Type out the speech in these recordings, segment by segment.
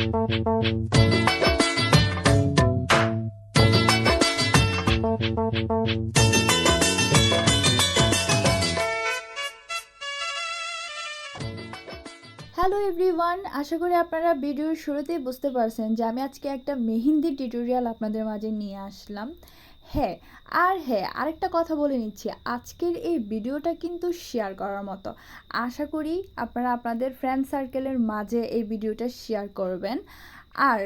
Hello everyone আশা করি আপনারা ভিডিওর শুরুতেই বুঝতে পারছেন যে আমি আজকে একটা মেহেন্দি টিউটোরিয়াল আপনাদের মাঝে নিয়ে আসলাম। হ্যাঁ আর হ্যাঁ আরেকটা কথা বলে নিচ্ছি। আজকের এই ভিডিওটা কিন্তু শেয়ার করার মতো। আশা করি আপনারা আপনাদের ফ্রেন্ড সার্কেলের মাঝে এই ভিডিওটা শেয়ার করবেন। আর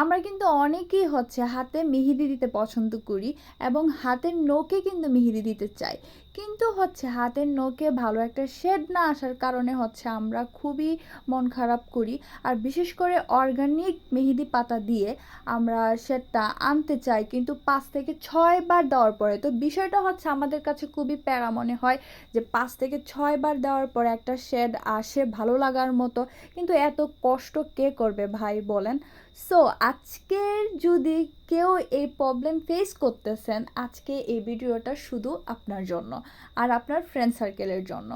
আমরা কিন্তু অনেকেই হচ্ছে হাতে মেহেদি দিতে পছন্দ করি এবং হাতের নোকে কিন্তু মেহেদি দিতে চাই। কিন্তু হচ্ছে হাতের নোকে ভালো একটা শেড না আসার কারণে হচ্ছে আমরা খুবই মন খারাপ করি। আর বিশেষ করে অর্গানিক মেহেদি পাতা দিয়ে আমরা শেডটা আনতে চাই, কিন্তু পাঁচ থেকে ছয় বার দেওয়ার পরে, তো বিষয়টা হচ্ছে আমাদের কাছে খুবই প্যারা মনে হয় যে পাঁচ থেকে ছয় বার দেওয়ার পরে একটা শেড আসে ভালো লাগার মতো, কিন্তু এত কষ্ট কে করবে ভাই বলেন? সো আজকের যদি কেউ এই প্রবলেম ফেস করতেছেন আজকে এই ভিডিওটা শুধু আপনার জন্য আর আপনার ফ্রেন্ড সার্কেলের জন্য।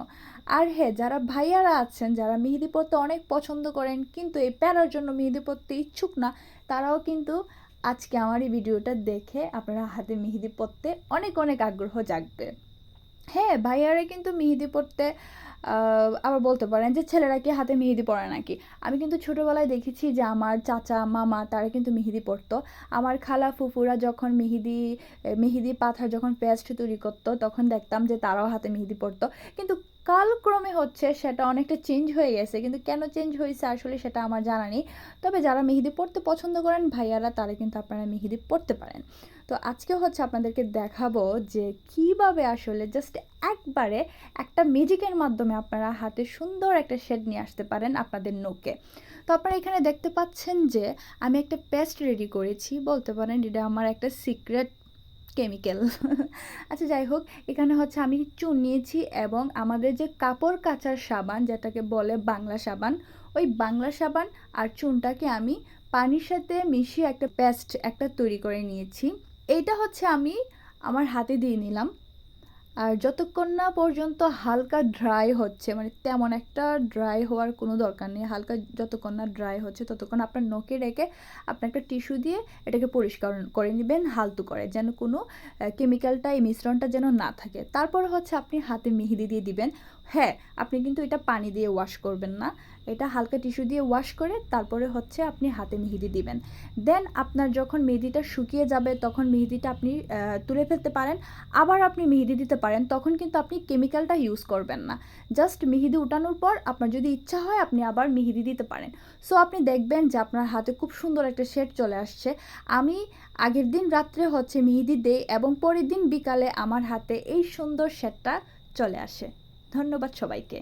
আর হ্যাঁ যারা ভাইয়ারা আছেন, যারা মেহেদি পরতে অনেক পছন্দ করেন, কিন্তু এই প্যারার জন্য মেহেদি পরতে ইচ্ছুক না, তারাও কিন্তু আজকে আমার এই ভিডিওটা দেখে আপনারা হাতে মেহেদি পরতে অনেক অনেক আগ্রহ জাগবে। হ্যাঁ ভাইয়ারা কিন্তু মেহেদি পরতে আবার বলতে পারেন যে ছেলেরা কি হাতে মেহেদি পরে নাকি? আমি কিন্তু ছোটোবেলায় দেখেছি যে আমার চাচা, মামা তারা কিন্তু মেহেদি পরতো। আমার খালা ফুফুরা যখন মেহেদি মেহেদি, পাথার যখন পেস্ট তৈরি করতো, তখন দেখতাম যে তারাও হাতে মেহেদি পরতো। কিন্তু কালক্রমে হচ্ছে সেটা অনেকটা চেঞ্জ হয়ে গেছে। কিন্তু কেন চেঞ্জ হয়েছে আসলে সেটা আমার জানা নেই। তবে যারা মেহেদি পড়তে পছন্দ করেন, ভাইয়ারা তারা কিন্তু আপনারা মেহেদি পড়তে পারেন। তো আজকে হচ্ছে আপনাদেরকে দেখাবো যে কীভাবে আসলে জাস্ট একবারে একটা ম্যাজিকের মাধ্যমে আপনারা হাতে সুন্দর একটা শেড নিয়ে আসতে পারেন আপনাদের নোকে তো আপনারা এখানে দেখতে পাচ্ছেন যে আমি একটা পেস্ট রেডি করেছি। বলতে পারেন এটা আমার একটা সিক্রেট কেমিক্যাল আচ্ছা যাই হোক, এখানে হচ্ছে আমি চুন নিয়েছি এবং আমাদের যে কাপড় কাচার সাবান, যেটাকে বলে বাংলা সাবান, ওই বাংলা সাবান আর চুনটাকে আমি পানির সাথে মিশিয়ে একটা পেস্ট একটা তৈরি করে নিয়েছি। এইটা হচ্ছে আমি আমার হাতে দিয়ে নিলাম। আর যতক্ষণ না পর্যন্ত হালকা ড্রাই হচ্ছে মানে তেমন একটা ড্রাই হওয়ার কোনো দরকার নেই। হালকা যতক্ষণ না ড্রাই হচ্ছে, ততক্ষণ আপনার নখে রেখে আপনি একটা টিস্যু দিয়ে এটাকে পরিষ্কার করে নেবেন, হালতু করে, যেন কোনো কেমিক্যালটা এই মিশ্রণটা যেন না থাকে। তারপর হচ্ছে আপনি হাতে মেহেদি দিয়ে দিবেন। হ্যাঁ আপনি কিন্তু এটা পানি দিয়ে ওয়াশ করবেন না। এটা হালকা টিস্যু দিয়ে ওয়াশ করে তারপরে হচ্ছে আপনি হাতে মেহেদি দিবেন। দেন আপনার যখন মেহেদিটা শুকিয়ে যাবে তখন মেহেদিটা আপনি তুলে ফেলতে পারেন। আবার আপনি মেহেদি দিতে পারেন, তখন কিন্তু আপনি কেমিক্যালটা ইউজ করবেন না। জাস্ট মেহেদি উঠানোর পর আপনার যদি ইচ্ছা হয় আপনি আবার মেহেদি দিতে পারেন। সো আপনি দেখবেন যে আপনার হাতে খুব সুন্দর একটা শেড চলে আসছে। আমি আগের দিন রাত্রে হচ্ছে মেহেদি দেই এবং পরের দিন বিকালে আমার হাতে এই সুন্দর শেডটা চলে আসে। ধন্যবাদ সবাইকে।